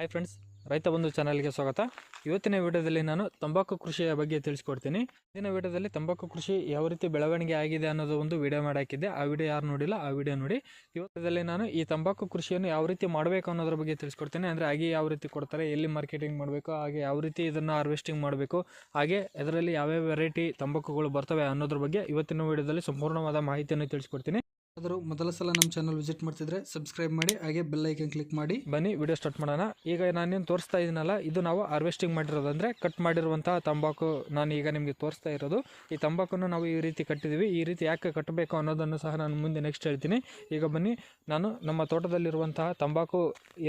Hi friends ರೈತ ಬಂಧು ಚಾನಲ್ಗೆ ಸ್ವಾಗತ. ಇವತ್ತಿನ ವಿಡಿಯೋದಲ್ಲಿ ನಾನು ತಂಬಾಕು ಕೃಷಿಯ ಬಗ್ಗೆ ತಿಳಿಸ್ಕೊಡ್ತೀನಿ. ಇಂದಿನ ವಿಡಿಯೋದಲ್ಲಿ ತಂಬಾಕು ಕೃಷಿ ಯಾವ ರೀತಿ ಬೆಳವಣಿಗೆ ಆಗಿದೆ ಅನ್ನೋದು ಒಂದು ವಿಡಿಯೋ ಮಾಡಾಕಿದ್ದೆ. ಆ ವಿಡಿಯೋ ಯಾರು ನೋಡಿಲ್ಲ, ಆ ವಿಡಿಯೋ ನೋಡಿ. ಇವತ್ತದಲ್ಲಿ ನಾನು ಈ ತಂಬಾಕು ಕೃಷಿಯನ್ನು ಯಾವ ರೀತಿ ಮಾಡಬೇಕು ಅನ್ನೋದ್ರ ಬಗ್ಗೆ ತಿಳಿಸ್ಕೊಡ್ತೀನಿ. ಅಂದರೆ ಹಾಗೆ ಯಾವ ರೀತಿ ಕೊಡ್ತಾರೆ, ಎಲ್ಲಿ ಮಾರ್ಕೆಟಿಂಗ್ ಮಾಡಬೇಕು, ಹಾಗೆ ಯಾವ ರೀತಿ ಇದನ್ನು ಹಾರ್ವೆಸ್ಟಿಂಗ್ ಮಾಡಬೇಕು, ಹಾಗೆ ಅದರಲ್ಲಿ ಯಾವ್ಯಾವ ವೆರೈಟಿ ತಂಬಾಕುಗಳು ಬರ್ತವೆ ಅನ್ನೋದ್ರ ಬಗ್ಗೆ ಇವತ್ತಿನ ವಿಡಿಯೋದಲ್ಲಿ ಸಂಪೂರ್ಣವಾದ ಮಾಹಿತಿಯನ್ನು ತಿಳಿಸ್ಕೊಡ್ತೀನಿ. ಆದರೂ ಮೊದಲ ಸಲ ನಮ್ಮ ಚಾನಲ್ ವಿಸಿಟ್ ಮಾಡ್ತಿದ್ರೆ ಸಬ್ಸ್ಕ್ರೈಬ್ ಮಾಡಿ, ಹಾಗೆ ಬೆಲ್ ಐಕನ್ ಕ್ಲಿಕ್ ಮಾಡಿ. ಬನ್ನಿ ವಿಡಿಯೋ ಸ್ಟಾರ್ಟ್ ಮಾಡೋಣ. ಈಗ ನಾನೇನು ತೋರಿಸ್ತಾ ಇದ್ದೀನಲ್ಲ, ಇದು ನಾವು ಹಾರ್ವೆಸ್ಟಿಂಗ್ ಮಾಡಿರೋದು ಅಂದರೆ ಕಟ್ ಮಾಡಿರುವಂತಹ ತಂಬಾಕು ನಾನು ಈಗ ನಿಮಗೆ ತೋರಿಸ್ತಾ ಇರೋದು. ಈ ತಂಬಾಕನ್ನು ನಾವು ಈ ರೀತಿ ಕಟ್ಟಿದ್ದೀವಿ. ಈ ರೀತಿ ಯಾಕೆ ಕಟ್ಟಬೇಕು ಅನ್ನೋದನ್ನು ಸಹ ನಾನು ಮುಂದೆ ನೆಕ್ಸ್ಟ್ ಹೇಳ್ತೀನಿ. ಈಗ ಬನ್ನಿ, ನಾನು ನಮ್ಮ ತೋಟದಲ್ಲಿರುವಂತಹ ತಂಬಾಕು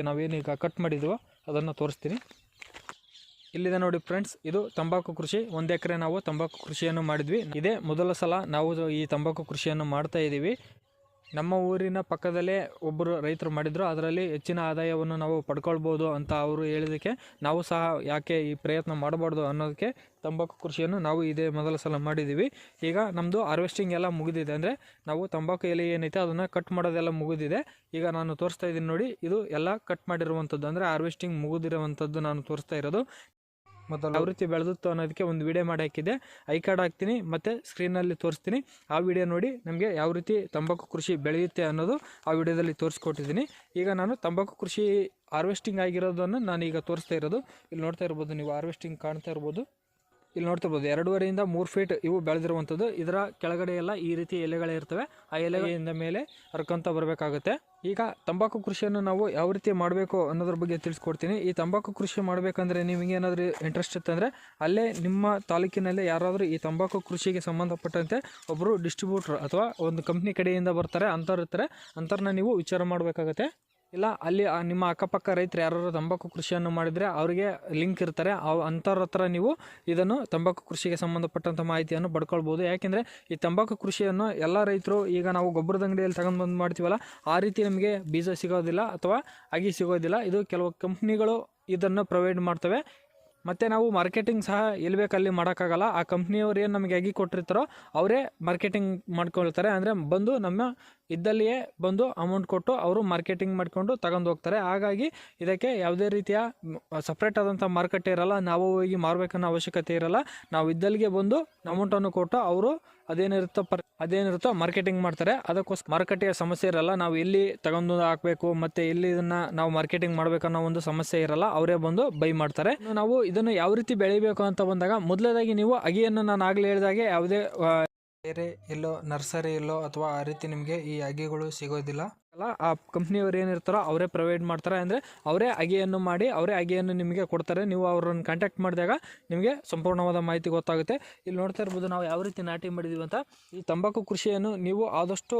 ನಾವೇನೀಗ ಕಟ್ ಮಾಡಿದ್ವೋ ಅದನ್ನು ತೋರಿಸ್ತೀನಿ. ಇಲ್ಲಿದೆ ನೋಡಿ ಫ್ರೆಂಡ್ಸ್ ಇದು ತಂಬಾಕು ಕೃಷಿ. ಒಂದು ಎಕರೆ ನಾವು ತಂಬಾಕು ಕೃಷಿಯನ್ನು ಮಾಡಿದ್ವಿ. ಇದೇ ಮೊದಲ ಸಲ ನಾವು ಈ ತಂಬಾಕು ಕೃಷಿಯನ್ನು ಮಾಡ್ತಾ ಇದ್ದೀವಿ ನಮ್ಮ ಊರಿನ ಪಕ್ಕದಲ್ಲೇ ಒಬ್ಬರು ರೈತರು ಮಾಡಿದ್ರು. ಅದರಲ್ಲಿ ಹೆಚ್ಚಿನ ಆದಾಯವನ್ನು ನಾವು ಪಡ್ಕೊಳ್ಬೋದು ಅಂತ ಅವರು ಹೇಳಿದಕ್ಕೆ ನಾವು ಸಹ ಯಾಕೆ ಈ ಪ್ರಯತ್ನ ಮಾಡಬಾರ್ದು ಅನ್ನೋದಕ್ಕೆ ತಂಬಾಕು ಕೃಷಿಯನ್ನು ನಾವು ಇದೇ ಮೊದಲ ಸಲ ಮಾಡಿದ್ದೀವಿ. ಈಗ ನಮ್ಮದು ಹಾರ್ವೆಸ್ಟಿಂಗ್ ಎಲ್ಲ ಮುಗಿದಿದೆ. ಅಂದರೆ ನಾವು ತಂಬಾಕು ಎಲೆ ಏನೈತೆ ಅದನ್ನು ಕಟ್ ಮಾಡೋದೆಲ್ಲ ಮುಗಿದಿದೆ. ಈಗ ನಾನು ತೋರಿಸ್ತಾ ಇದ್ದೀನಿ ನೋಡಿ, ಇದು ಎಲ್ಲ ಕಟ್ ಮಾಡಿರುವಂಥದ್ದು. ಅಂದರೆ ಹಾರ್ವೆಸ್ಟಿಂಗ್ ಮುಗಿದಿರುವಂಥದ್ದು ನಾನು ತೋರಿಸ್ತಾ ಇರೋದು. ಮೊದಲು ಯಾವ ರೀತಿ ಬೆಳೆದಿತ್ತು ಅನ್ನೋದಕ್ಕೆ ಒಂದು ವಿಡಿಯೋ ಮಾಡಿ ಹಾಕಿದ್ದೆ. ಐ ಕಾರ್ಡ್ ಹಾಕ್ತೀನಿ, ಮತ್ತು ಸ್ಕ್ರೀನಲ್ಲಿ ತೋರಿಸ್ತೀನಿ. ಆ ವಿಡಿಯೋ ನೋಡಿ ನಮಗೆ ಯಾವ ರೀತಿ ತಂಬಾಕು ಕೃಷಿ ಬೆಳೆಯುತ್ತೆ ಅನ್ನೋದು ಆ ವಿಡಿಯೋದಲ್ಲಿ ತೋರಿಸ್ಕೊಟ್ಟಿದ್ದೀನಿ. ಈಗ ನಾನು ತಂಬಾಕು ಕೃಷಿ ಹಾರ್ವೆಸ್ಟಿಂಗ್ ಆಗಿರೋದನ್ನು ನಾನು ಈಗ ತೋರಿಸ್ತಾ ಇರೋದು. ಇಲ್ಲಿ ನೋಡ್ತಾ ಇರ್ಬೋದು, ನೀವು ಹಾರ್ವೆಸ್ಟಿಂಗ್ ಕಾಣ್ತಾ ಇರ್ಬೋದು. ಇಲ್ಲಿ ನೋಡ್ತಾ ಇರ್ಬೋದು, ಎರಡೂವರೆಯಿಂದ ಮೂರು ಫೀಟ್ ಇವು ಬೆಳೆದಿರುವಂಥದ್ದು. ಇದರ ಕೆಳಗಡೆ ಎಲ್ಲ ಈ ರೀತಿ ಎಲೆಗಳೇ ಇರ್ತವೆ. ಆ ಎಲೆಗಳಿಂದ ಮೇಲೆ ಹರ್ಕೊಂತ ಬರಬೇಕಾಗುತ್ತೆ. ಈಗ ತಂಬಾಕು ಕೃಷಿಯನ್ನು ನಾವು ಯಾವ ರೀತಿ ಮಾಡಬೇಕು ಅನ್ನೋದ್ರ ಬಗ್ಗೆ ತಿಳಿಸ್ಕೊಡ್ತೀನಿ. ಈ ತಂಬಾಕು ಕೃಷಿ ಮಾಡಬೇಕಂದ್ರೆ ನಿಮಗೆ ಏನಾದರೂ ಇಂಟ್ರೆಸ್ಟ್ ಇತ್ತಂದರೆ ಅಲ್ಲೇ ನಿಮ್ಮ ತಾಲೂಕಿನಲ್ಲೇ ಯಾರಾದರೂ ಈ ತಂಬಾಕು ಕೃಷಿಗೆ ಸಂಬಂಧಪಟ್ಟಂತೆ ಒಬ್ಬರು ಡಿಸ್ಟ್ರಿಬ್ಯೂಟ್ರ್ ಅಥವಾ ಒಂದು ಕಂಪ್ನಿ ಕಡೆಯಿಂದ ಬರ್ತಾರೆ ಅಂಥವ್ರು ಇರ್ತಾರೆ ಅಂಥವ್ರನ್ನ ನೀವು ವಿಚಾರ ಮಾಡಬೇಕಾಗತ್ತೆ. ಇಲ್ಲ, ಅಲ್ಲಿ ನಿಮ್ಮ ಅಕ್ಕಪಕ್ಕ ರೈತರು ಯಾರು ತಂಬಾಕು ಕೃಷಿಯನ್ನು ಮಾಡಿದರೆ ಅವರಿಗೆ ಲಿಂಕ್ ಇರ್ತಾರೆ. ಅವ್ ಅಂಥವ್ರ ಹತ್ರ ನೀವು ಇದನ್ನು ತಂಬಾಕು ಕೃಷಿಗೆ ಸಂಬಂಧಪಟ್ಟಂಥ ಮಾಹಿತಿಯನ್ನು ಪಡ್ಕೊಳ್ಬೋದು. ಯಾಕೆಂದರೆ ಈ ತಂಬಾಕು ಕೃಷಿಯನ್ನು ಎಲ್ಲ ರೈತರು ಈಗ ನಾವು ಗೊಬ್ಬರದ ಅಂಗಡಿಯಲ್ಲಿ ತಗೊಂಡು ಬಂದು ಮಾಡ್ತೀವಲ್ಲ, ಆ ರೀತಿ ನಮಗೆ ಬೀಜ ಸಿಗೋದಿಲ್ಲ ಅಥವಾ ಅಗಿ ಸಿಗೋದಿಲ್ಲ. ಇದು ಕೆಲವು ಕಂಪ್ನಿಗಳು ಇದನ್ನು ಪ್ರೊವೈಡ್ ಮಾಡ್ತವೆ. ಮತ್ತು ನಾವು ಮಾರ್ಕೆಟಿಂಗ್ ಸಹ ಎಲ್ಲಿ ಬೇಕಲ್ಲಿ ಮಾಡೋಕ್ಕಾಗಲ್ಲ. ಆ ಕಂಪ್ನಿಯವ್ರು ಏನು ನಮಗೆ ಅಗಿ ಕೊಟ್ಟಿರ್ತಾರೋ ಅವರೇ ಮಾರ್ಕೆಟಿಂಗ್ ಮಾಡ್ಕೊಳ್ತಾರೆ. ಅಂದರೆ ಬಂದು ನಮ್ಮ ಇದ್ದಲ್ಲಿಯೇ ಬಂದು ಅಮೌಂಟ್ ಕೊಟ್ಟು ಅವರು ಮಾರ್ಕೆಟಿಂಗ್ ಮಾಡಿಕೊಂಡು ತಗೊಂಡು ಹೋಗ್ತಾರೆ. ಹಾಗಾಗಿ ಇದಕ್ಕೆ ಯಾವುದೇ ರೀತಿಯ ಸಪ್ರೇಟ್ ಆದಂಥ ಮಾರುಕಟ್ಟೆ ಇರಲ್ಲ. ನಾವು ಹೋಗಿ ಮಾರಬೇಕನ್ನೋ ಅವಶ್ಯಕತೆ ಇರಲ್ಲ. ನಾವು ಇದ್ದಲ್ಲಿಗೆ ಬಂದು ಅಮೌಂಟನ್ನು ಕೊಟ್ಟು ಅವರು ಅದೇನಿರುತ್ತೋ ಪರ್ ಅದೇನಿರುತ್ತೋ ಮಾರ್ಕೆಟಿಂಗ್ ಮಾಡ್ತಾರೆ. ಅದಕ್ಕೋಸ್ಕರ ಮಾರುಕಟ್ಟೆಯ ಸಮಸ್ಯೆ ಇರಲ್ಲ. ನಾವು ಎಲ್ಲಿ ತಗೊಂಡು ಹಾಕಬೇಕು ಮತ್ತು ಎಲ್ಲಿ ಇದನ್ನು ನಾವು ಮಾರ್ಕೆಟಿಂಗ್ ಮಾಡಬೇಕನ್ನೋ ಒಂದು ಸಮಸ್ಯೆ ಇರಲ್ಲ. ಅವರೇ ಬಂದು ಬೈ ಮಾಡ್ತಾರೆ. ನಾವು ಇದನ್ನು ಯಾವ ರೀತಿ ಬೆಳಿಬೇಕು ಅಂತ ಬಂದಾಗ ಮೊದಲೇದಾಗಿ ನೀವು ಅಗಿಯನ್ನು ನಾನು ಆಗಲೇ ಹೇಳಿದಾಗೆ ಯಾವುದೇ ಬೇರೆ ಎಲ್ಲೋ ನರ್ಸರಿ ಎಲ್ಲೋ ಅಥವಾ ಆ ರೀತಿ ನಿಮಗೆ ಈ ಅಗಿಗಳು ಸಿಗೋದಿಲ್ಲ. ಅಲ್ಲ ಆ ಕಂಪ್ನಿಯವ್ರು ಏನಿರ್ತಾರೋ ಅವರೇ ಪ್ರೊವೈಡ್ ಮಾಡ್ತಾರೆ. ಅಂದರೆ ಅವರೇ ಅಗೆಯನ್ನು ಮಾಡಿ, ಅವರೇ ಅಗೆಯನ್ನು ನಿಮಗೆ ಕೊಡ್ತಾರೆ. ನೀವು ಅವ್ರನ್ನ ಕಾಂಟ್ಯಾಕ್ಟ್ ಮಾಡಿದಾಗ ನಿಮಗೆ ಸಂಪೂರ್ಣವಾದ ಮಾಹಿತಿ ಗೊತ್ತಾಗುತ್ತೆ. ಇಲ್ಲಿ ನೋಡ್ತಾ ಇರ್ಬೋದು ನಾವು ಯಾವ ರೀತಿ ನಾಟಿ ಮಾಡಿದ್ದೀವಿ ಅಂತ. ಈ ತಂಬಾಕು ಕೃಷಿಯನ್ನು ನೀವು ಆದಷ್ಟು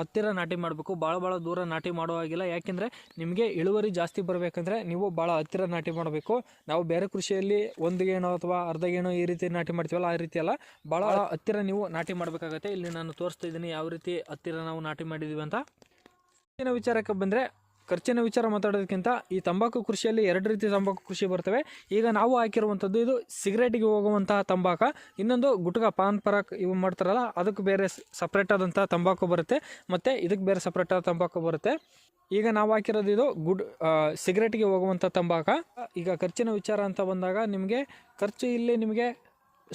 ಹತ್ತಿರ ನಾಟಿ ಮಾಡಬೇಕು. ಭಾಳ ಭಾಳ ದೂರ ನಾಟಿ ಮಾಡೋ ಹಾಗಿಲ್ಲ. ಯಾಕೆಂದರೆ ನಿಮಗೆ ಇಳುವರಿ ಜಾಸ್ತಿ ಬರಬೇಕಂದ್ರೆ ನೀವು ಭಾಳ ಹತ್ತಿರ ನಾಟಿ ಮಾಡಬೇಕು. ನಾವು ಬೇರೆ ಕೃಷಿಯಲ್ಲಿ ಒಂದು ಗೇಣು ಅಥವಾ ಅರ್ಧ ಗೇಣು ಈ ರೀತಿ ನಾಟಿ ಮಾಡ್ತೀವಲ್ಲ, ಆ ರೀತಿ ಅಲ್ಲ. ಭಾಳ ಹತ್ತಿರ ನೀವು ನಾಟಿ ಮಾಡಬೇಕಾಗತ್ತೆ. ಇಲ್ಲಿ ನಾನು ತೋರಿಸ್ತಾ ಇದ್ದೀನಿ ಯಾವ ರೀತಿ ಹತ್ತಿರ ನಾವು ನಾಟಿ ಮಾಡಿದ್ದೀವಿ ಅಂತ. ಖರ್ಚಿನ ವಿಚಾರಕ್ಕೆ ಬಂದರೆ ಖರ್ಚಿನ ವಿಚಾರ ಮಾತಾಡೋದಕ್ಕಿಂತ ಈ ತಂಬಾಕು ಕೃಷಿಯಲ್ಲಿ ಎರಡು ರೀತಿ ತಂಬಾಕು ಕೃಷಿ ಬರ್ತವೆ. ಈಗ ನಾವು ಹಾಕಿರುವಂಥದ್ದು ಇದು ಸಿಗರೇಟಿಗೆ ಹೋಗುವಂತಹ ತಂಬಾಕು. ಇನ್ನೊಂದು ಗುಟ್ಕ, ಪಾನ್, ಪರಾಕ್ ಇವು ಮಾಡ್ತಾರಲ್ಲ, ಅದಕ್ಕೆ ಬೇರೆ ಸಪ್ರೇಟ್ ಆದಂಥ ತಂಬಾಕು ಬರುತ್ತೆ. ಮತ್ತು ಇದಕ್ಕೆ ಬೇರೆ ಸಪ್ರೇಟ್ ಆದ ತಂಬಾಕು ಬರುತ್ತೆ. ಈಗ ನಾವು ಹಾಕಿರೋದು ಇದು ಗುಡ್ ಸಿಗರೇಟಿಗೆ ಹೋಗುವಂಥ ತಂಬಾಕು. ಈಗ ಖರ್ಚಿನ ವಿಚಾರ ಅಂತ ಬಂದಾಗ ನಿಮಗೆ ಖರ್ಚು ಇಲ್ಲಿ ನಿಮಗೆ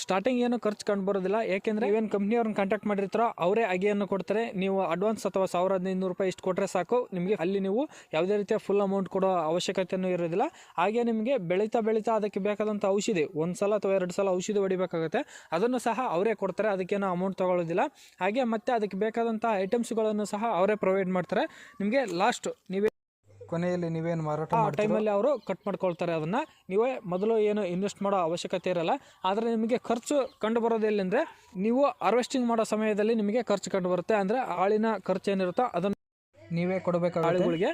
ಸ್ಟಾರ್ಟಿಂಗ್ ಏನು ಖರ್ಚು ಕಂಡು ಬರೋದಿಲ್ಲ. ಯಾಕೆಂದರೆ ಇವೇನು ಕಂಪ್ನಿಯವ್ರನ್ನ ಕಾಂಟ್ಯಾಕ್ಟ್ ಮಾಡಿರ್ತಾರೋ ಅವರೇ ಅಗೆಯನ್ನು ಕೊಡ್ತಾರೆ. ನೀವು ಅಡ್ವಾನ್ಸ್ ಅಥವಾ ಸಾವಿರ ಹದಿನೈದು ರೂಪಾಯಿ ಇಷ್ಟು ಕೊಟ್ಟರೆ ಸಾಕು. ನಿಮಗೆ ಅಲ್ಲಿ ನೀವು ಯಾವುದೇ ರೀತಿಯ ಫುಲ್ ಅಮೌಂಟ್ ಕೊಡೋ ಅವಶ್ಯಕತೆಯೂ ಇರೋದಿಲ್ಲ. ಹಾಗೆ ನಿಮಗೆ ಬೆಳೀತಾ ಬೆಳೀತಾ ಅದಕ್ಕೆ ಬೇಕಾದಂಥ ಔಷಧಿ ಒಂದು ಸಲ ಅಥವಾ ಎರಡು ಸಲ ಔಷಧಿ ಹೊಡಿಬೇಕಾಗುತ್ತೆ. ಅದನ್ನು ಸಹ ಅವರೇ ಕೊಡ್ತಾರೆ. ಅದಕ್ಕೇನು ಅಮೌಂಟ್ ತೊಗೊಳ್ಳೋದಿಲ್ಲ ಹಾಗೆ ಮತ್ತೆ ಅದಕ್ಕೆ ಬೇಕಾದಂಥ ಐಟಮ್ಸ್ಗಳನ್ನು ಸಹ ಅವರೇ ಪ್ರೊವೈಡ್ ಮಾಡ್ತಾರೆ. ನಿಮಗೆ ಲಾಸ್ಟ್ ನೀವೇ ಕೊನೆಯಲ್ಲಿ ನೀವೇನು ಮಾರಾಟ ಆ ಟೈಮಲ್ಲಿ ಅವರು ಕಟ್ ಮಾಡ್ಕೊಳ್ತಾರೆ ಅದನ್ನು. ನೀವೇ ಮೊದಲು ಏನು ಇನ್ವೆಸ್ಟ್ ಮಾಡೋ ಅವಶ್ಯಕತೆ ಇರಲ್ಲ. ಆದರೆ ನಿಮಗೆ ಖರ್ಚು ಕಂಡು ಬರೋದು ಎಲ್ಲಿಂದರೆ ನೀವು ಹಾರ್ವೆಸ್ಟಿಂಗ್ ಮಾಡೋ ಸಮಯದಲ್ಲಿ ನಿಮಗೆ ಖರ್ಚು ಕಂಡು ಬರುತ್ತೆ. ಅಂದರೆ ಆಳಿನ ಖರ್ಚು ಏನಿರುತ್ತೋ ಅದನ್ನು ನೀವೇ ಕೊಡಬೇಕಾಗುತ್ತೆ. ಆಳುಗಳಿಗೆ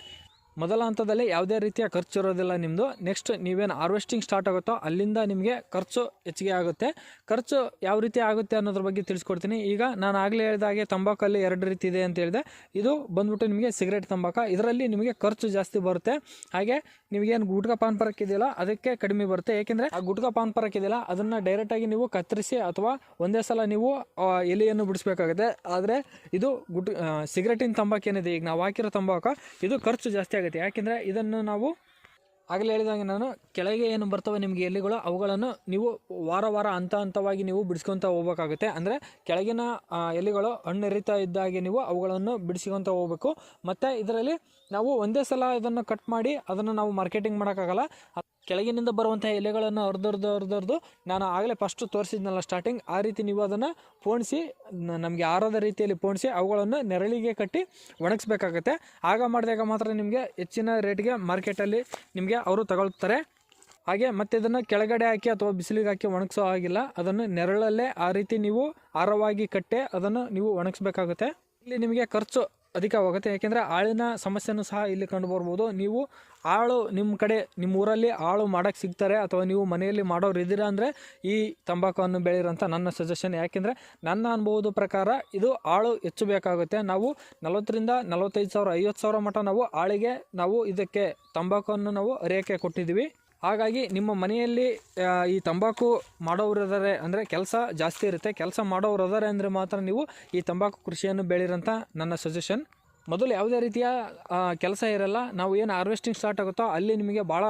ಮೊದಲ ಹಂತದಲ್ಲಿ ಯಾವುದೇ ರೀತಿಯ ಖರ್ಚು ಇರೋದಿಲ್ಲ ನಿಮ್ಮದು ನೆಕ್ಸ್ಟ್ ನೀವೇನು ಹಾರ್ವೆಸ್ಟಿಂಗ್ ಸ್ಟಾರ್ಟ್ ಆಗುತ್ತೋ ಅಲ್ಲಿಂದ ನಿಮಗೆ ಖರ್ಚು ಹೆಚ್ಚಿಗೆ ಆಗುತ್ತೆ. ಖರ್ಚು ಯಾವ ರೀತಿ ಆಗುತ್ತೆ ಅನ್ನೋದ್ರ ಬಗ್ಗೆ ತಿಳಿಸ್ಕೊಡ್ತೀನಿ. ಈಗ ನಾನು ಆಗಲೇ ಹೇಳಿದಾಗೆ ತಂಬಾಕಲ್ಲಿ ಎರಡು ರೀತಿ ಇದೆ ಅಂತ ಹೇಳಿದೆ. ಇದು ಬಂದ್ಬಿಟ್ಟು ನಿಮಗೆ ಸಿಗರೇಟ್ ತಂಬಾಕ. ಇದರಲ್ಲಿ ನಿಮಗೆ ಖರ್ಚು ಜಾಸ್ತಿ ಬರುತ್ತೆ. ಹಾಗೆ ನಿಮಗೇನು ಗುಟ್ಕಾ ಪಾನ್ ಪರಕ್ ಇದೆಯಲ್ಲ, ಅದಕ್ಕೆ ಕಡಿಮೆ ಬರುತ್ತೆ. ಏಕೆಂದರೆ ಆ ಗುಟ್ಕಾ ಪಾನ್ ಪರಕ್ ಇದೆಯಲ್ಲ, ಅದನ್ನು ಡೈರೆಕ್ಟಾಗಿ ನೀವು ಕತ್ತರಿಸಿ ಅಥವಾ ಒಂದೇ ಸಲ ನೀವು ಎಲೆಯನ್ನು ಬಿಡಿಸ್ಬೇಕಾಗುತ್ತೆ. ಆದರೆ ಇದು ಗುಟ್ ಸಿಗರೇಟಿನ ತಂಬಾಕು ಏನಿದೆ, ಈಗ ನಾವು ಹಾಕಿರೋ ತಂಬಾಕ, ಇದು ಖರ್ಚು ಜಾಸ್ತಿ ಆಗುತ್ತೆ. ಯಾಕೆಂದರೆ ಇದನ್ನು ನಾವು ಆಗಲೇ ಹೇಳಿದಂಗೆ ನಾನು ಕೆಳಗೆ ಏನು ಬರ್ತವೆ ನಿಮಗೆ ಎಲೆಗಳು ಅವುಗಳನ್ನು ನೀವು ವಾರ ವಾರ ಹಂತ ಹಂತವಾಗಿ ನೀವು ಬಿಡಿಸ್ಕೊತ ಹೋಗ್ಬೇಕಾಗುತ್ತೆ. ಅಂದರೆ ಕೆಳಗಿನ ಎಲೆಗಳು ಎಲೆಗಳು ಹಣ್ಣೆರಿತಾ ಇದ್ದಾಗೆ ನೀವು ಅವುಗಳನ್ನು ಬಿಡಿಸ್ಕೊತ ಹೋಗ್ಬೇಕು. ಮತ್ತು ಇದರಲ್ಲಿ ನಾವು ಒಂದೇ ಸಲ ಇದನ್ನು ಕಟ್ ಮಾಡಿ ಅದನ್ನು ನಾವು ಮಾರ್ಕೆಟಿಂಗ್ ಮಾಡೋಕ್ಕಾಗಲ್ಲ. ಕೆಳಗಿನಿಂದ ಬರುವಂಥ ಎಲೆಗಳನ್ನು ಅರ್ಧರ್ದು ಅರ್ಧರ್ದು ನಾನು ಆಗಲೇ ಫಸ್ಟು ತೋರಿಸಿದ್ನಲ್ಲ ಸ್ಟಾರ್ಟಿಂಗ್ ಆ ರೀತಿ ನೀವು ಅದನ್ನು ಪೋಣಿಸಿ ನಮಗೆ ಆರದ ರೀತಿಯಲ್ಲಿ ಪೋಣಿಸಿ ಅವುಗಳನ್ನು ನೆರಳಿಗೆ ಕಟ್ಟಿ ಒಣಗಿಸ್ಬೇಕಾಗತ್ತೆ. ಆಗ ಮಾಡಿದಾಗ ಮಾತ್ರ ನಿಮಗೆ ಹೆಚ್ಚಿನ ರೇಟ್ಗೆ ಮಾರ್ಕೆಟಲ್ಲಿ ನಿಮಗೆ ಅವರು ತಗೊಳ್ತಾರೆ. ಹಾಗೆ ಮತ್ತೆ ಇದನ್ನು ಕೆಳಗಡೆ ಹಾಕಿ ಅಥವಾ ಬಿಸಿಲಿಗೆ ಹಾಕಿ ಒಣಗಿಸೋ ಆಗಿಲ್ಲ ಅದನ್ನು ನೆರಳಲ್ಲೇ ಆ ರೀತಿ ನೀವು ಆರವಾಗಿ ಕಟ್ಟೆ ಅದನ್ನು ನೀವು ಒಣಗಿಸ್ಬೇಕಾಗುತ್ತೆ. ಇಲ್ಲಿ ನಿಮಗೆ ಖರ್ಚು ಅಧಿಕವಾಗುತ್ತೆ. ಯಾಕೆಂದರೆ ಆಳಿನ ಸಮಸ್ಯೆನೂ ಸಹ ಇಲ್ಲಿ ಕಂಡು ಬರ್ಬೋದು ನೀವು ಆಳು ನಿಮ್ಮ ಕಡೆ, ನಿಮ್ಮ ಊರಲ್ಲಿ ಆಳು ಮಾಡೋಕ್ಕೆ ಸಿಗ್ತಾರೆ ಅಥವಾ ನೀವು ಮನೆಯಲ್ಲಿ ಮಾಡೋರು ಇದ್ದೀರಾ ಅಂದರೆ ಈ ತಂಬಾಕುವನ್ನು ಬೆಳೆಯಿರೋಂಥ ನನ್ನ ಸಜೆಷನ್ ಯಾಕೆಂದರೆ ನನ್ನ ಅನುಭವದ ಪ್ರಕಾರ ಇದು ಆಳು ಹೆಚ್ಚು ಬೇಕಾಗುತ್ತೆ. ನಾವು ನಲವತ್ತರಿಂದ ನಲವತ್ತೈದು ಸಾವಿರ, ಐವತ್ತು ಸಾವಿರ ಮಟ್ಟ ನಾವು ಆಳಿಗೆ ನಾವು ಇದಕ್ಕೆ ತಂಬಾಕುವನ್ನು ನಾವು ಅರಿಯೋಕ್ಕೆ ಕೊಟ್ಟಿದ್ದೀವಿ. ಹಾಗಾಗಿ ನಿಮ್ಮ ಮನೆಯಲ್ಲಿ ಈ ತಂಬಾಕು ಮಾಡೋರು ಇದ್ದಾರೆ ಅಂದರೆ ಕೆಲಸ ಜಾಸ್ತಿ ಇರುತ್ತೆ. ಕೆಲಸ ಮಾಡೋರು ಇದಾರೆ ಅಂದರೆ ಮಾತ್ರ ನೀವು ಈ ತಂಬಾಕು ಕೃಷಿಯನ್ನು ಬೆಳೀರಂತ ನನ್ನ ಸಜೆಷನ್ ಮೊದಲು ಯಾವುದೇ ರೀತಿಯ ಕೆಲಸ ಇರಲ್ಲ. ನಾವು ಏನು ಹಾರ್ವೆಸ್ಟಿಂಗ್ ಸ್ಟಾರ್ಟ್ ಆಗುತ್ತೋ ಅಲ್ಲಿ ನಿಮಗೆ ಭಾಳ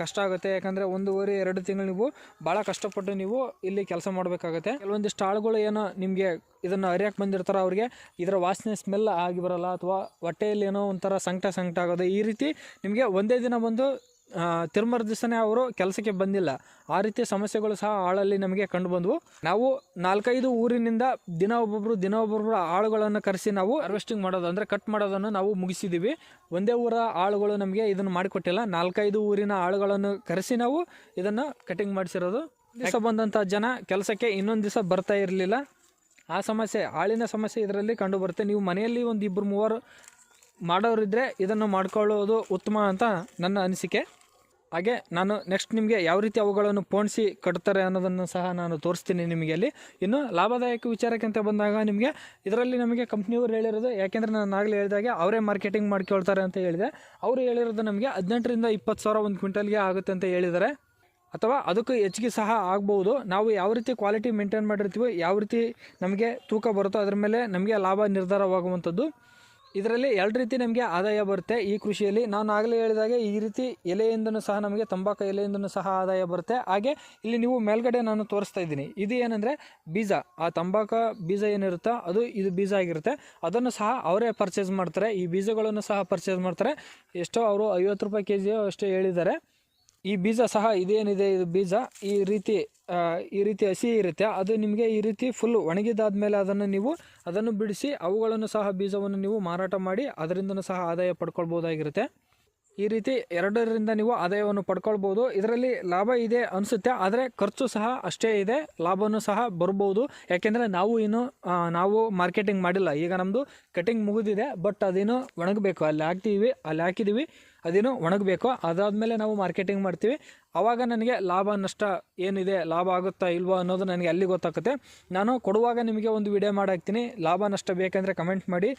ಕಷ್ಟ ಆಗುತ್ತೆ. ಯಾಕಂದರೆ ಒಂದೂವರೆ, ಎರಡು ತಿಂಗಳು ನೀವು ಭಾಳ ಕಷ್ಟಪಟ್ಟು ನೀವು ಇಲ್ಲಿ ಕೆಲಸ ಮಾಡಬೇಕಾಗುತ್ತೆ. ಕೆಲವೊಂದಿಷ್ಟು ಆಳುಗಳು ಏನೋ ನಿಮಗೆ ಇದನ್ನು ಅರಿಯಕ್ಕೆ ಬಂದಿರ್ತಾರೆ ಅವರಿಗೆ ಇದರ ವಾಸನೆ ಸ್ಮೆಲ್ ಆಗಿ ಬರಲ್ಲ ಅಥವಾ ಹೊಟ್ಟೆಯಲ್ಲಿ ಏನೋ ಒಂಥರ ಸಂಕಟ ಸಂಕಟ ಆಗೋದು ಈ ರೀತಿ ನಿಮಗೆ ಒಂದೇ ದಿನ ಬಂದು ತಿರುಮರ ದಿವಸನೇ ಅವರು ಕೆಲಸಕ್ಕೆ ಬಂದಿಲ್ಲ. ಆ ರೀತಿಯ ಸಮಸ್ಯೆಗಳು ಸಹ ಆಳಲ್ಲಿ ನಮಗೆ ಕಂಡು ಬಂದವು. ನಾವು ನಾಲ್ಕೈದು ಊರಿನಿಂದ ದಿನ ಒಬ್ಬೊಬ್ಬರು ದಿನ ಒಬ್ಬೊಬ್ಬರು ಆಳುಗಳನ್ನು ಕರೆಸಿ ನಾವು ಹಾರ್ವೆಸ್ಟಿಂಗ್ ಮಾಡೋದು ಅಂದರೆ ಕಟ್ ಮಾಡೋದನ್ನು ನಾವು ಮುಗಿಸಿದ್ದೀವಿ ಒಂದೇ ಊರ ಆಳುಗಳು ನಮಗೆ ಇದನ್ನು ಮಾಡಿಕೊಟ್ಟಿಲ್ಲ. ನಾಲ್ಕೈದು ಊರಿನ ಆಳುಗಳನ್ನು ಕರೆಸಿ ನಾವು ಇದನ್ನು ಕಟಿಂಗ್ ಮಾಡಿಸಿರೋದು. ದಿವಸ ಬಂದಂಥ ಜನ ಕೆಲಸಕ್ಕೆ ಇನ್ನೊಂದು ದಿವಸ ಬರ್ತಾ ಇರಲಿಲ್ಲ. ಆ ಸಮಸ್ಯೆ ಆಳಿನ ಸಮಸ್ಯೆ ಇದರಲ್ಲಿ ಕಂಡು ಬರುತ್ತೆ. ನೀವು ಮನೆಯಲ್ಲಿ ಒಂದು ಇಬ್ಬರು ಮೂವರು ಮಾಡೋರಿದ್ದರೆ ಇದನ್ನು ಮಾಡ್ಕೊಳ್ಳೋದು ಉತ್ತಮ ಅಂತ ನನ್ನ ಅನಿಸಿಕೆ. ಹಾಗೆ ನಾನು ನೆಕ್ಸ್ಟ್ ನಿಮಗೆ ಯಾವ ರೀತಿ ಅವುಗಳನ್ನು ಪೋಣಿಸಿ ಕಟ್ತಾರೆ ಅನ್ನೋದನ್ನು ಸಹ ನಾನು ತೋರಿಸ್ತೀನಿ ನಿಮಗೆ ಅಲ್ಲಿ. ಇನ್ನು ಲಾಭದಾಯಕ ವಿಚಾರಕ್ಕೆ ಅಂತ ಬಂದಾಗ ನಿಮಗೆ ಇದರಲ್ಲಿ ನಮಗೆ ಕಂಪ್ನಿಯವರು ಹೇಳಿರೋದು, ಯಾಕೆಂದರೆ ನಾನು ಆಗಲೇ ಹೇಳಿದಾಗೆ ಅವರೇ ಮಾರ್ಕೆಟಿಂಗ್ ಮಾಡ್ಕೊಳ್ತಾರೆ ಅಂತ ಹೇಳಿದೆ. ಅವರು ಹೇಳಿರೋದು ನಮಗೆ ಹದಿನೆಂಟರಿಂದ ಇಪ್ಪತ್ತು ಸಾವಿರ ಒಂದು ಕ್ವಿಂಟಲ್ಗೆ ಆಗುತ್ತೆ ಅಂತ ಹೇಳಿದ್ದಾರೆ. ಅಥವಾ ಅದಕ್ಕೂ ಹೆಚ್ಚಿಗೆ ಸಹ ಆಗ್ಬೋದು. ನಾವು ಯಾವ ರೀತಿ ಕ್ವಾಲಿಟಿ ಮೇಂಟೈನ್ ಮಾಡಿರ್ತೀವೋ, ಯಾವ ರೀತಿ ನಮಗೆ ತೂಕ ಬರುತ್ತೋ ಅದರ ಮೇಲೆ ನಮಗೆ ಲಾಭ ನಿರ್ಧಾರವಾಗುವಂಥದ್ದು. ಇದರಲ್ಲಿ ಎರಡು ರೀತಿ ನಮಗೆ ಆದಾಯ ಬರುತ್ತೆ ಈ ಕೃಷಿಯಲ್ಲಿ. ನಾನು ಆಗಲೇ ಹೇಳಿದಾಗೆ ಈ ರೀತಿ ಎಲೆಯಿಂದನೂ ಸಹ ನಮಗೆ ತಂಬಾಕು ಎಲೆಯಿಂದನೂ ಸಹ ಆದಾಯ ಬರುತ್ತೆ. ಹಾಗೆ ಇಲ್ಲಿ ನೀವು ಮೇಲ್ಗಡೆ ನಾನು ತೋರಿಸ್ತಾ ಇದ್ದೀನಿ. ಇದು ಏನಂದರೆ ಬೀಜ. ಆ ತಂಬಾಕು ಬೀಜ ಏನಿರುತ್ತೋ ಅದು ಇದು ಬೀಜ ಆಗಿರುತ್ತೆ. ಅದನ್ನು ಸಹ ಅವರೇ ಪರ್ಚೇಸ್ ಮಾಡ್ತಾರೆ. ಈ ಬೀಜಗಳನ್ನು ಸಹ ಪರ್ಚೇಸ್ ಮಾಡ್ತಾರೆ. ಎಷ್ಟೋ ಅವರು ಐವತ್ತು ರೂಪಾಯಿ ಕೆ ಜಿಯೋ ಅಷ್ಟೇ ಹೇಳಿದ್ದಾರೆ. ಈ ಬೀಜ ಸಹ ಇದೇನಿದೆ? ಇದು ಬೀಜ ಈ ರೀತಿ ಈ ರೀತಿ ಹಸಿ ಇರುತ್ತೆ. ಅದು ನಿಮಗೆ ಈ ರೀತಿ ಫುಲ್ ಒಣಗಿದಾದ್ಮೇಲೆ ಅದನ್ನು ನೀವು ಅದನ್ನು ಬಿಡಿಸಿ ಅವುಗಳನ್ನು ಸಹ ಬೀಜವನ್ನು ನೀವು ಮಾರಾಟ ಮಾಡಿ ಅದರಿಂದನೂ ಸಹ ಆದಾಯ ಪಡ್ಕೊಳ್ಬೋದಾಗಿರುತ್ತೆ ಈ ರೀತಿ ಎರಡರಿಂದ ನೀವು ಆದಾಯವನ್ನು ಪಡ್ಕೊಳ್ಬೋದು. ಇದರಲ್ಲಿ ಲಾಭ ಇದೆ ಅನಿಸುತ್ತೆ. ಆದರೆ ಖರ್ಚು ಸಹ ಅಷ್ಟೇ ಇದೆ. ಲಾಭವೂ ಸಹ ಬರ್ಬೋದು. ಯಾಕೆಂದರೆ ನಾವು ಇನ್ನು ನಾವು ಮಾರ್ಕೆಟಿಂಗ್ ಮಾಡಿಲ್ಲ. ಈಗ ನಮ್ಮದು ಕಟಿಂಗ್ ಮುಗಿದಿದೆ ಬಟ್ ಅದೇನು ಒಣಗಬೇಕು. ಅಲ್ಲಿ ಹಾಕ್ತೀವಿ, ಅಲ್ಲಿ ಹಾಕಿದ್ದೀವಿ. ಅದೇನು ಒಣಗಬೇಕು, ಅದಾದಮೇಲೆ ನಾವು ಮಾರ್ಕೆಟಿಂಗ್ ಮಾಡ್ತೀವಿ. ಆವಾಗ ನನಗೆ ಲಾಭ, ನಷ್ಟ ಏನಿದೆ, ಲಾಭ ಆಗುತ್ತಾ ಇಲ್ವಾ ಅನ್ನೋದು ನನಗೆ ಅಲ್ಲಿ ಗೊತ್ತಾಗುತ್ತೆ. ನಾನು ಕೊಡುವಾಗ ನಿಮಗೆ ಒಂದು ವಿಡಿಯೋ ಮಾಡಾಕ್ತೀನಿ. ಲಾಭ, ನಷ್ಟ ಬೇಕಂದರೆ ಕಮೆಂಟ್ ಮಾಡಿ.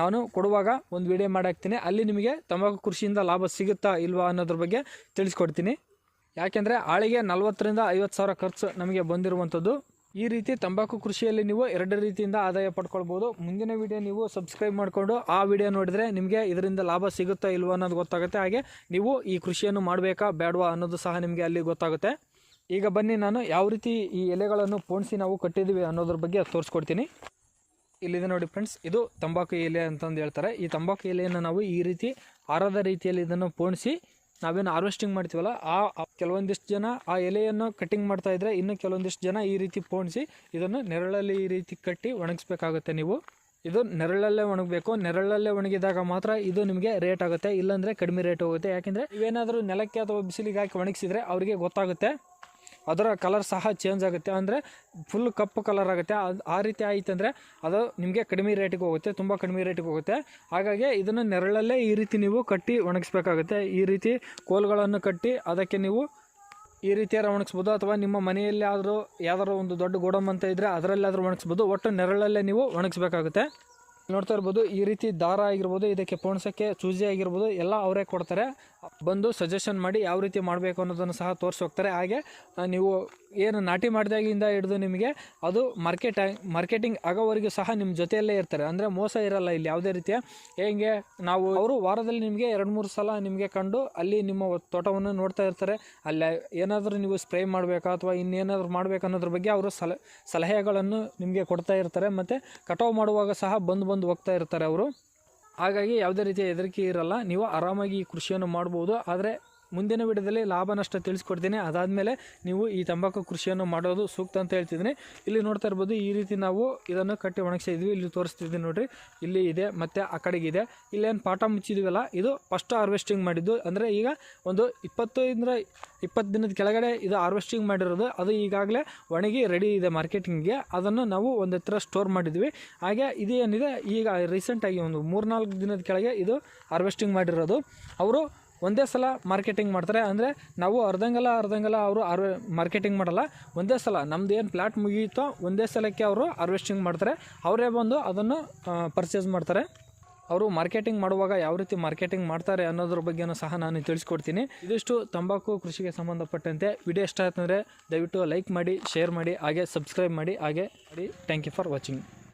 ನಾನು ಕೊಡುವಾಗ ಒಂದು ವಿಡಿಯೋ ಮಾಡಾಕ್ತೀನಿ. ಅಲ್ಲಿ ನಿಮಗೆ ತಂಬಾಕು ಕೃಷಿಯಿಂದ ಲಾಭ ಸಿಗುತ್ತಾ ಇಲ್ವಾ ಅನ್ನೋದ್ರ ಬಗ್ಗೆ ತಿಳಿಸ್ಕೊಡ್ತೀನಿ. ಯಾಕೆಂದರೆ ಆಳಿಗೆ ನಲ್ವತ್ತರಿಂದ ಐವತ್ತು ಸಾವಿರ ಖರ್ಚು ನಮಗೆ ಬಂದಿರುವಂಥದ್ದು. ಈ ರೀತಿ ತಂಬಾಕು ಕೃಷಿಯಲ್ಲಿ ನೀವು ಎರಡು ರೀತಿಯಿಂದ ಆದಾಯ ಪಡ್ಕೊಳ್ಬೋದು. ಮುಂದಿನ ವಿಡಿಯೋ ನೀವು ಸಬ್ಸ್ಕ್ರೈಬ್ ಮಾಡಿಕೊಂಡು ಆ ವಿಡಿಯೋ ನೋಡಿದರೆ ನಿಮಗೆ ಇದರಿಂದ ಲಾಭ ಸಿಗುತ್ತಾ ಇಲ್ವಾ ಅನ್ನೋದು ಗೊತ್ತಾಗುತ್ತೆ. ಹಾಗೆ ನೀವು ಈ ಕೃಷಿಯನ್ನು ಮಾಡಬೇಕಾ ಬೇಡವಾ ಅನ್ನೋದು ಸಹ ನಿಮಗೆ ಅಲ್ಲಿ ಗೊತ್ತಾಗುತ್ತೆ. ಈಗ ಬನ್ನಿ ನಾನು ಯಾವ ರೀತಿ ಈ ಎಲೆಗಳನ್ನು ಪೋಣಿಸಿ ನಾವು ಕಟ್ಟಿದ್ದೀವಿ ಅನ್ನೋದ್ರ ಬಗ್ಗೆ ತೋರಿಸ್ಕೊಡ್ತೀನಿ. ಇಲ್ಲಿದೆ ನೋಡಿ ಫ್ರೆಂಡ್ಸ್ ಇದು ತಂಬಾಕು ಎಲೆ ಅಂತಂದು ಹೇಳ್ತಾರೆ. ಈ ತಂಬಾಕು ಎಲೆಯನ್ನು ನಾವು ಈ ರೀತಿ ಆರದ ರೀತಿಯಲ್ಲಿ ಇದನ್ನು ಪೋಣಿಸಿ ನಾವೇನು ಹಾರ್ವೆಸ್ಟಿಂಗ್ ಮಾಡ್ತೀವಲ್ಲ, ಆ ಕೆಲವೊಂದಿಷ್ಟು ಜನ ಆ ಎಲೆಯನ್ನು ಕಟ್ಟಿಂಗ್ ಮಾಡ್ತಾ ಇದ್ರೆ ಇನ್ನು ಕೆಲವೊಂದಿಷ್ಟು ಜನ ಈ ರೀತಿ ಪೋಣಿಸಿ ಇದನ್ನು ನೆರಳಲ್ಲಿ ಈ ರೀತಿ ಕಟ್ಟಿ ಒಣಗಿಸ್ಬೇಕಾಗುತ್ತೆ ನೀವು. ಇದು ನೆರಳಲ್ಲೇ ಒಣಗಬೇಕು, ನೆರಳಲ್ಲೇ ಒಣಗಿದಾಗ ಮಾತ್ರ ಇದು ನಿಮಗೆ ರೇಟ್ ಆಗುತ್ತೆ, ಇಲ್ಲಾಂದರೆ ಕಡಿಮೆ ರೇಟ್ ಹೋಗುತ್ತೆ. ಯಾಕೆಂದರೆ ಇವೇನಾದರೂ ನೆಲಕ್ಕೆ ಅಥವಾ ಬಿಸಿಲಿಗೆ ಹಾಕಿ ಒಣಗಿಸಿದ್ರೆ ಅವರಿಗೆ ಗೊತ್ತಾಗುತ್ತೆ. ಅದರ ಕಲರ್ ಸಹ ಚೇಂಜ್ ಆಗುತ್ತೆ. ಅಂದರೆ ಫುಲ್ ಕಪ್ಪು ಕಲರ್ ಆಗುತ್ತೆ. ಆ ರೀತಿ ಆಯಿತು ಅಂದರೆ ಅದು ನಿಮಗೆ ಕಡಿಮೆ ರೇಟಿಗೆ ಹೋಗುತ್ತೆ, ತುಂಬ ಕಡಿಮೆ ರೇಟಿಗೆ ಹೋಗುತ್ತೆ. ಹಾಗಾಗಿ ಇದನ್ನು ನೆರಳಲ್ಲೇ ಈ ರೀತಿ ನೀವು ಕಟ್ಟಿ ಒಣಗಿಸ್ಬೇಕಾಗುತ್ತೆ. ಈ ರೀತಿ ಕೋಲ್ಗಳನ್ನು ಕಟ್ಟಿ ಅದಕ್ಕೆ ನೀವು ಈ ರೀತಿಯಾರ ಒಣಗಿಸ್ಬೋದು. ಅಥವಾ ನಿಮ್ಮ ಮನೆಯಲ್ಲಿ ಆದರೂ ಯಾವ್ದಾದ್ರು ಒಂದು ದೊಡ್ಡ ಗೋಡಮ್ ಅಂತ ಇದ್ದರೆ ಅದರಲ್ಲಾದರೂ ಒಣಗಿಸ್ಬೋದು. ಒಟ್ಟು ನೆರಳಲ್ಲೇ ನೀವು ಒಣಗಿಸ್ಬೇಕಾಗುತ್ತೆ. ನೋಡ್ತಾ ಇರ್ಬೋದು, ಈ ರೀತಿ ದಾರ ಆಗಿರ್ಬೋದು, ಇದಕ್ಕೆ ಪೋಣಿಸೋಕ್ಕೆ ಚೂಜಿ ಆಗಿರ್ಬೋದು, ಎಲ್ಲ ಅವರೇ ಕೊಡ್ತಾರೆ. ಬಂದು ಸಜೆಷನ್ ಮಾಡಿ ಯಾವ ರೀತಿ ಮಾಡಬೇಕು ಅನ್ನೋದನ್ನು ಸಹ ತೋರಿಸಿ ಹೋಗ್ತಾರೆ. ಹಾಗೆ ನೀವು ಏನು ನಾಟಿ ಮಾಡಿದಾಗಿಂದ ಹಿಡಿದು ನಿಮಗೆ ಅದು ಮಾರ್ಕೆಟ್ ಮಾರ್ಕೆಟಿಂಗ್ ಆಗೋವರೆಗೂ ಸಹ ನಿಮ್ಮ ಜೊತೆಯಲ್ಲೇ ಇರ್ತಾರೆ. ಅಂದರೆ ಮೋಸ ಇರಲ್ಲ ಇಲ್ಲಿ ಯಾವುದೇ ರೀತಿಯ. ಹೇಗೆ ನಾವು, ಅವರು ವಾರದಲ್ಲಿ ನಿಮಗೆ ಎರಡು, ಮೂರು ಸಲ ನಿಮಗೆ ಕಂಡು ಅಲ್ಲಿ ನಿಮ್ಮ ತೋಟವನ್ನು ನೋಡ್ತಾ ಇರ್ತಾರೆ. ಅಲ್ಲಿ ಏನಾದರೂ ನೀವು ಸ್ಪ್ರೇ ಮಾಡಬೇಕಾ ಅಥವಾ ಇನ್ನೇನಾದರೂ ಮಾಡಬೇಕು ಅನ್ನೋದ್ರ ಬಗ್ಗೆ ಅವರು ಸಲ, ಸಲಹೆಗಳನ್ನು ನಿಮಗೆ ಕೊಡ್ತಾ ಇರ್ತಾರೆ. ಮತ್ತು ಕಟಾವು ಮಾಡುವಾಗ ಸಹ ಬಂದು ಬಂದು ಹೋಗ್ತಾ ಇರ್ತಾರೆ ಅವರು. ಹಾಗಾಗಿ ಯಾವುದೇ ರೀತಿಯ ಹೆದರಿಕೆ ಇರಲ್ಲ. ನೀವು ಆರಾಮಾಗಿ ಕೃಷಿಯನ್ನು ಮಾಡ್ಬೋದು. ಆದರೆ ಮುಂದಿನ ವಿಡಿಯೋದಲ್ಲಿ ಲಾಭ, ನಷ್ಟ ತಿಳಿಸ್ಕೊಡ್ತೀನಿ. ಅದಾದಮೇಲೆ ನೀವು ಈ ತಂಬಾಕು ಕೃಷಿಯನ್ನು ಮಾಡೋದು ಸೂಕ್ತ ಅಂತ ಹೇಳ್ತಿದ್ದೀನಿ. ಇಲ್ಲಿ ನೋಡ್ತಾ ಇರ್ಬೋದು, ಈ ರೀತಿ ನಾವು ಇದನ್ನು ಕಟ್ಟಿ ಒಣಗಿಸಿದ್ವಿ ಇಲ್ಲಿ ತೋರಿಸ್ತಿದ್ದೀನಿ ನೋಡಿರಿ. ಇಲ್ಲಿ ಇದೆ, ಮತ್ತು ಆ ಕಡೆಗಿದೆ ಇಲ್ಲೇನು ಪಾಠ ಮುಚ್ಚಿದ್ವಲ್ಲ, ಇದು ಫಸ್ಟ್ ಹಾರ್ವೆಸ್ಟಿಂಗ್ ಮಾಡಿದ್ದು. ಅಂದರೆ ಈಗ ಒಂದು ಇಪ್ಪತ್ತೈದರ ಇಪ್ಪತ್ತು ದಿನದ ಕೆಳಗಡೆ ಇದು ಹಾರ್ವೆಸ್ಟಿಂಗ್ ಮಾಡಿರೋದು. ಅದು ಈಗಾಗಲೇ ಒಣಗಿ ರೆಡಿ ಇದೆ ಮಾರ್ಕೆಟಿಂಗ್ಗೆ ಅದನ್ನು ನಾವು ಒಂದು ಹತ್ರ ಸ್ಟೋರ್ ಮಾಡಿದ್ವಿ. ಹಾಗೆ ಇದು ಏನಿದೆ, ಈಗ ರೀಸೆಂಟಾಗಿ ಒಂದು ಮೂರ್ನಾಲ್ಕು ದಿನದ ಕೆಳಗೆ ಇದು ಹಾರ್ವೆಸ್ಟಿಂಗ್ ಮಾಡಿರೋದು. ಅವರು ಒಂದೇ ಸಲ ಮಾರ್ಕೆಟಿಂಗ್ ಮಾಡ್ತಾರೆ. ಅಂದರೆ ನಾವು ಅರ್ಧಂಗಲ್ಲ ಅರ್ಧಂಗಲ್ಲ ಅವರು ಆರ್ ಮಾರ್ಕೆಟಿಂಗ್ ಮಾಡಲ್ಲ. ಒಂದೇ ಸಲ ನಮ್ದು ಏನು ಪ್ಲಾಟ್ ಮುಗಿಯುತ್ತೋ ಒಂದೇ ಸಲಕ್ಕೆ ಅವರು ಹಾರ್ವೆಸ್ಟಿಂಗ್ ಮಾಡ್ತಾರೆ. ಅವರೇ ಬಂದು ಅದನ್ನು ಪರ್ಚೇಸ್ ಮಾಡ್ತಾರೆ. ಅವರು ಮಾರ್ಕೆಟಿಂಗ್ ಮಾಡುವಾಗ ಯಾವ ರೀತಿ ಮಾರ್ಕೆಟಿಂಗ್ ಮಾಡ್ತಾರೆ ಅನ್ನೋದ್ರ ಬಗ್ಗೆನೂ ಸಹ ನಾನು ತಿಳಿಸ್ಕೊಡ್ತೀನಿ. ಇದಿಷ್ಟು ತಂಬಾಕು ಕೃಷಿಗೆ ಸಂಬಂಧಪಟ್ಟಂತೆ. ವಿಡಿಯೋ ಇಷ್ಟ ಆಯ್ತಂದರೆ ದಯವಿಟ್ಟು ಲೈಕ್ ಮಾಡಿ ಶೇರ್ ಮಾಡಿ, ಹಾಗೆ ಸಬ್ಸ್ಕ್ರೈಬ್ ಮಾಡಿ, ಹಾಗೆ ಥ್ಯಾಂಕ್ ಯು ಫಾರ್ ವಾಚಿಂಗ್